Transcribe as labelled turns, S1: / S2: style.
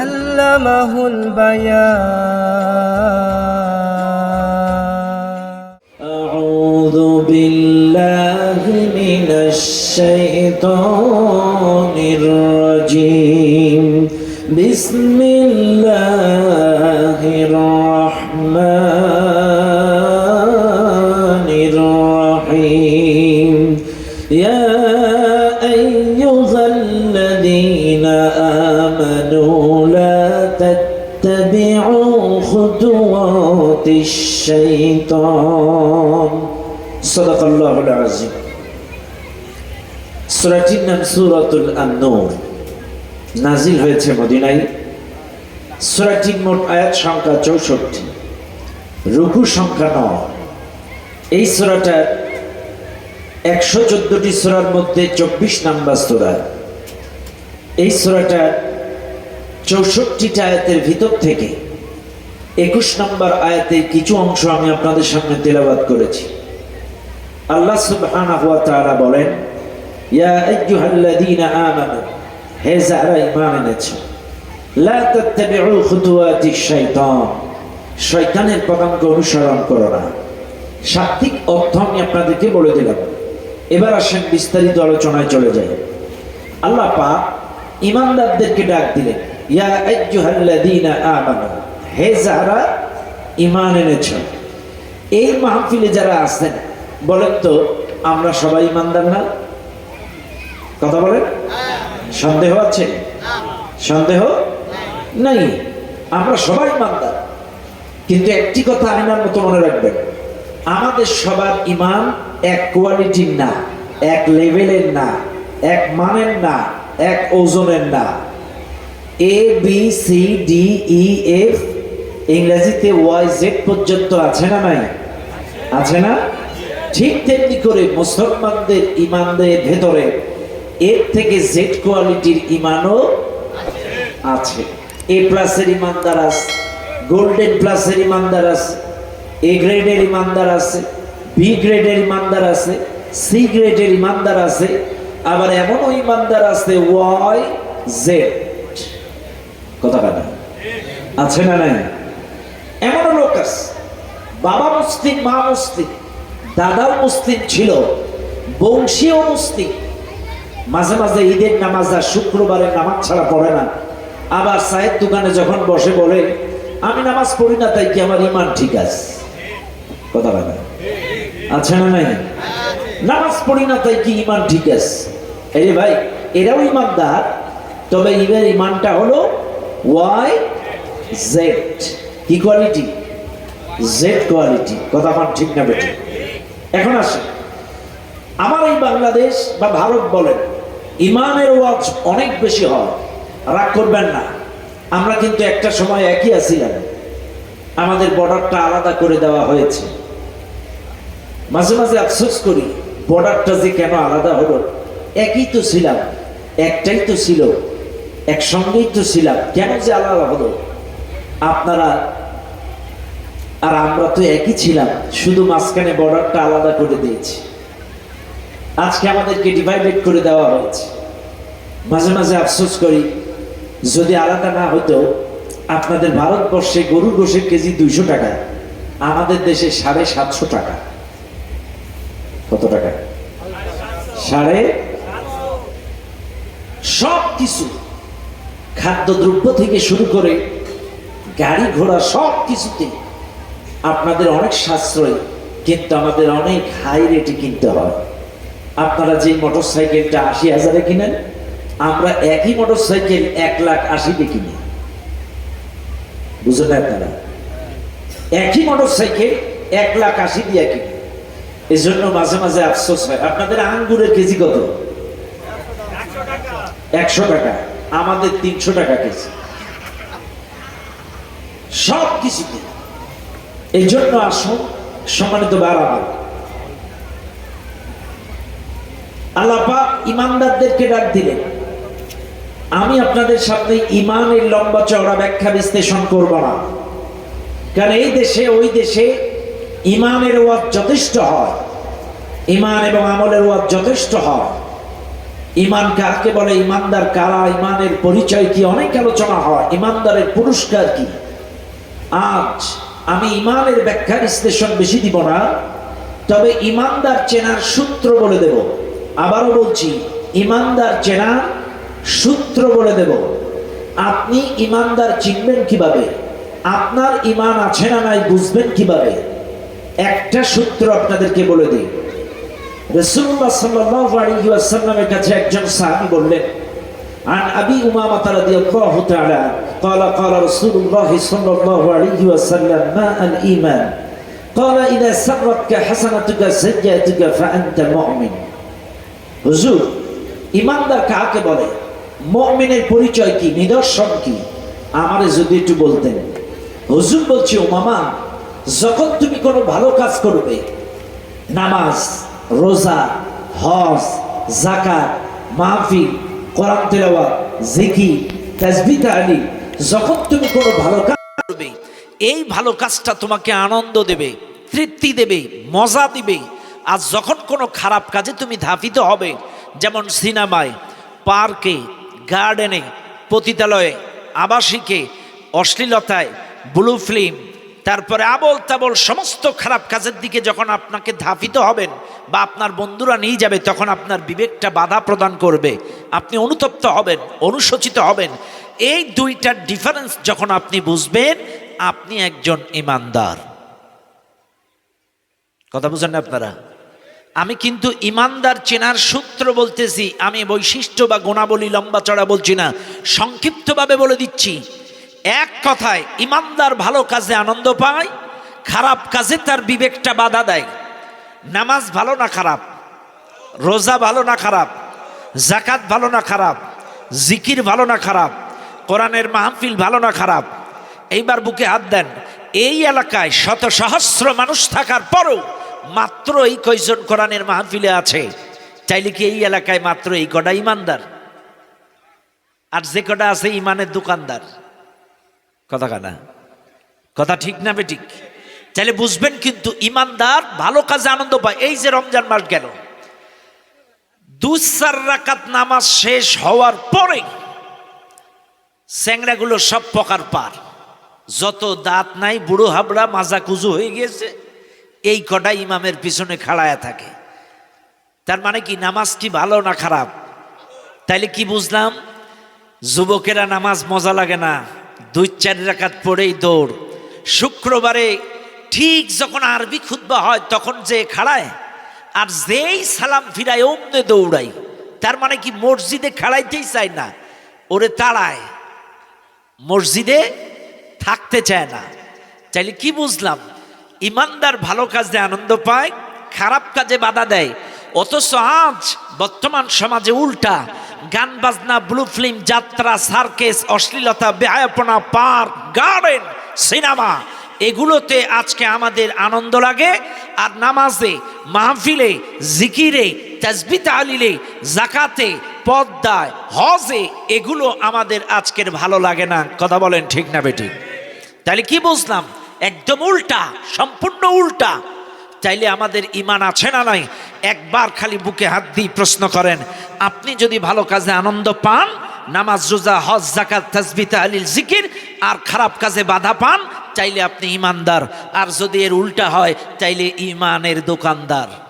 S1: আল্লামাহুল বায়ান আউযু বিল্লাহি মিনাশ শাইতানির রাজীম। বিসমিল্লাহ। آمنوا لا تتبعوا خطوات الشيطان صدق الله العظيم সূরাটির নাম সূরাতুল আন-নূর নাজিল হয়েছে মদিনায় সূরাটির মোট আয়াত সংখ্যা চৌষট্টি রুকু সংখ্যা নয় এই সূরাটার একশো চোদ্দটি সূরার মধ্যে চব্বিশ নাম্বার সূরা এই সূরাটার চৌষট্টিটা আয়াতের ভিতর থেকে একুশ নম্বর আয়াতের কিছু অংশ আমি আপনাদের সামনে তেলাবাদ করেছি। আল্লাহ সুবহানাহু ওয়া তাআলা বলেন, ইয়া আইয়ুহাল্লাযীনা আমানু, হে যারা ঈমান এনেছো, লা তাত্তাবিউ খুতুওয়াতিশ শাইতান, শয়তানের পদাঙ্ক অনুসরণ করো না। শাব্দিক অর্থ আমি আপনাদেরকে বলে দিলাম। এবার আসেন বিস্তারিত আলোচনায় চলে যাই। আল্লাহ পাক ইমানদারদেরকে ডাক দিলেন। ইয়া আইয়ুহাল্লাযীনা আমানু, হে যারা ঈমান এনেছ, এই মাহফিলে যারা আছেন, বলেন তো, আমরা সবাই ইমানদার না? কথা বলেন? সন্দেহ আছে? সন্দেহ নাই। আমরা সবাই ইমানদার কিন্তু একটি কথা আইনার মতো মনে রাখবেন। আমাদের সবার ইমান এক কোয়ালিটির না, এক লেভেলের না, এক মানের না, এক ওজনের না। A B C D E F ইংরেজিতে ওয়াই জেড পর্যন্ত আছে না নাই? আছে না? ঠিক তেমনি করে মুসলমানদের ইমানদের ভেতরে এর থেকে জেড কোয়ালিটির ইমানও আছে। এ প্লাসের ইমানদার আছে গোল্ডেন প্লাসের ইমানদার আছে এ গ্রেডের ইমানদার আছে বি গ্রেডের ইমানদার আছে সি গ্রেডের ইমানদার আছে, আবার এমনও ইমানদার আছে ওয়াই জেড আছে না নাই? এমনও লোক আছে। বাবা মা দাদাও ছিল বংশীয় মাঝে মাঝে ঈদের নামাজ আর শুক্রবারের নামাজ ছাড়া পড়ে না। আবার সাহেব দোকানে যখন বসে বলে, আমি নামাজ পড়ি না, তাই কি আমার ইমান ঠিক আছে? কথা বলে। আছে না নাই? নামাজ পড়ি না, তাই কি ইমান ঠিক আছে? এই ভাই, এরাও ইমানদার তবে ইবের ইমানটা হলো ওয়াই জেড কি কোয়ালিটি জেড কোয়ালিটি কথা আমার ঠিক না বেটে এখন আসে। আমার এই বাংলাদেশ বা ভারত বলেন ইমানের ওয়াজ অনেক বেশি হয়। রাগ করবেন না। আমরা কিন্তু একটা সময় একই আছিলাম। আমাদের বর্ডারটা আলাদা করে দেওয়া হয়েছে। মাঝে মাঝে আফসোস করি, বর্ডারটা যে কেন আলাদা হলো? একই তো ছিলাম, একটাই তো ছিল। একসঙ্গেই তো ছিলাম। কেন যে আলাদা হলো আপনারা আর আমরা তো একই ছিলাম, শুধু মাঝখানে বর্ডারটা আলাদা করে দিয়েছি। আজকে আমাদেরকে ডিভাইডেড করে দেওয়া হয়েছে। মাঝে মাঝে আফসোস করি, যদি আলাদা না হতো আপনাদের ভারতবর্ষে গরুর গোশের কেজি দুইশো টাকা, আমাদের দেশে সাড়ে সাতশো টাকা। কত টাকা? সাড়ে সব কিছু খাদ্যদ্রব্য থেকে শুরু করে গাড়ি ঘোড়া সব কিছুতে আপনাদের অনেক সাশ্রয়, কিন্তু আমাদের অনেক হাই রেটে কিনতে হয়। আপনারা যে মোটর সাইকেলটা আশি হাজারে কিনেন, আমরা একই মোটর সাইকেল এক লাখ আশিতে কিনি। বুঝলেন আপনারা? একই মোটর সাইকেল এক লাখ আশি দিয়ে কিনি। এই জন্য মাঝে মাঝে আফসোস হয়, আপনাদের আঙ্গুরের কেজি কত? একশো টাকা। আমাদের তিনশো টাকা কেজি। সব কিছুতে এই জন্য আসুন, সম্মানিত বাড়াবার আল্লাহ পাক ইমানদারদেরকে ডাক দিলেন। আমি আপনাদের সামনে ইমানের লম্বা চওড়া ব্যাখ্যা বিশ্লেষণ করব না। কারণ এই দেশে, ওই দেশে ইমানের ওয়াজ যথেষ্ট হয়। ইমান এবং আমলের ওয়াজ যথেষ্ট হয়। ইমান কাকে বলে, ইমানদার কারা, ইমানের পরিচয় কি? অনেক আলোচনা হয়। ইমানদারের পুরস্কার কি? আজ আমি ইমানের ব্যাখ্যা বিশ্লেষণ বেশি দিব না, তবে ইমানদার চেনার সূত্র বলে দেব। আবারও বলছি, ইমানদার চেনার সূত্র বলে দেব। আপনি ইমানদার চিনবেন কীভাবে? আপনার ইমান আছে না নাই বুঝবেন কীভাবে? একটা সূত্র আপনাদেরকে বলে দিই। রসুল্লাহ সাল্লাল্লাহু আলাইহি ওয়াসাল্লামের কাছে একজন সাহাবী বললেন عن أبي أمامة رضي الله تعالى قال قال رسول الله صلى الله عليه وسلم ما الإيمان قال إذا سرتك حسنتك سيئتك فأنت مؤمن হুজুর ইমানদার কাকে বলে মুমিনের পরিচয় কি নিদর্শন কি আমারে যদি একটু বলতেন হুজুর বলছি ও মামা যখন তুমি কোনো ভালো কাজ করবে নামাজ রোজা, হজ জাকাত মাহফিল, কোরআন তেলাওয়াত, জিকির তাসবিহ তাহলিল, যখন তুমি কোনো ভালো কাজ করবে, এই ভালো কাজটা তোমাকে আনন্দ দেবে, তৃপ্তি দেবে, মজা দিবে। আর যখন কোনো খারাপ কাজে তুমি ধাপিত হবে, যেমন সিনেমায়, পার্কে, গার্ডেনে, পতিতালয়ে, আবাসিকে, অশ্লীলতায়, ব্লু ফিল্ম তারপরে আবল তাবল সমস্ত খারাপ কাজের দিকে যখন আপনাকে ধাপিত হবেন বা আপনার বন্ধুরা নিয়ে যাবে, তখন আপনার বিবেকটা বাধা প্রদান করবে। আপনি অনুতপ্ত হবেন, অনুশোচিত হবেন। এই দুইটার ডিফারেন্স যখন আপনি বুঝবেন, আপনি একজন ইমানদার। কথা বুঝেন না আপনারা? আমি কিন্তু ইমানদার চেনার সূত্র বলতেছি, আমি বৈশিষ্ট্য বা গুণাবলী লম্বা চড়া বলছি না, সংক্ষিপ্তভাবে বলে দিচ্ছি। এক কথায়, ইমানদার ভালো কাজে আনন্দ পায়, খারাপ কাজে তার বিবেকটা বাধা দেয়। নামাজ ভালো না খারাপ? রোজা ভালো না খারাপ? জাকাত ভালো না খারাপ? জিকির ভালো না খারাপ? কোরআনের মাহফিল ভালো না খারাপ? এইবার বুকে হাত দেন, এই এলাকায় শত সহস্র মানুষ থাকার পরও মাত্র এই কয়জন কোরআনের মাহফিলে আছে? চাইলে কি এই এলাকায় মাত্র এই কটা ইমানদার? আর যে কটা আছে ইমানের দোকানদার? কথা কানা কথা ঠিক না বেঠিক? তাহলে বুঝবেন কিন্তু ইমানদার ভালো কাজে আনন্দ পায়। এই যে রমজান মাস গেল, দু চার রাকাত নামাজ শেষ হওয়ার পরে স্যাংরাগুলো সব পকার পার। যত দাঁত নাই, বুড়ো হাবড়া, মাজা কুজু হয়ে গিয়েছে, এই কটা ইমামের পিছনে খাড়ায়া থাকে। তার মানে কি, নামাজ কি ভালো না খারাপ? তাইলে কি বুঝলাম? যুবকেরা নামাজ মজা লাগে না। দুই চার রাকাত পড়েই দৌড়। শুক্রবারে ঠিক যখন আরবি খুতবা হয় তখন যে খাড়ায়, আর যেই সালাম ফিরায় অমনে দৌড়াই তার মানে কি মসজিদে খাড়াইতেই চায় না, ওরে তাড়ায়। মসজিদে থাকতে চায় না। চাইলে কি বুঝলাম, ইমানদার ভালো কাজে আনন্দ পায়, খারাপ কাজে বাধা দেয়। অথচ আজ বর্তমান সমাজে উল্টা গান বাজনা, ব্লু ফিল্ম, যাত্রা, সার্কেস, অশ্লীলতা বেহায়াপনা পার্ক, গার্ডেন, সিনেমা, এগুলোতে আজকে আমাদের আনন্দ লাগে। আর নামাজে, মাহফিলে, জিকিরে তাজবি তালিলে জাকাতে পদ্মায়, হজে, এগুলো আমাদের আজকের ভালো লাগে না। কথা বলেন ঠিক না বেটি তাহলে কি বুঝলাম? একদম উল্টা, সম্পূর্ণ উল্টা। চাইলে আমাদের ইমান আছে না নাই? একবার খালি বুকে হাত দিয়ে প্রশ্ন করেন আপনি যদি ভালো কাজে আনন্দ পান, নামাজ, রোজা, হজ জাকাত তাজবিতা আলিল জিকির, আর খারাপ কাজে বাধা পান, চাইলে আপনি ইমানদার আর যদি এর উল্টা হয়, চাইলে ইমানের দোকানদার।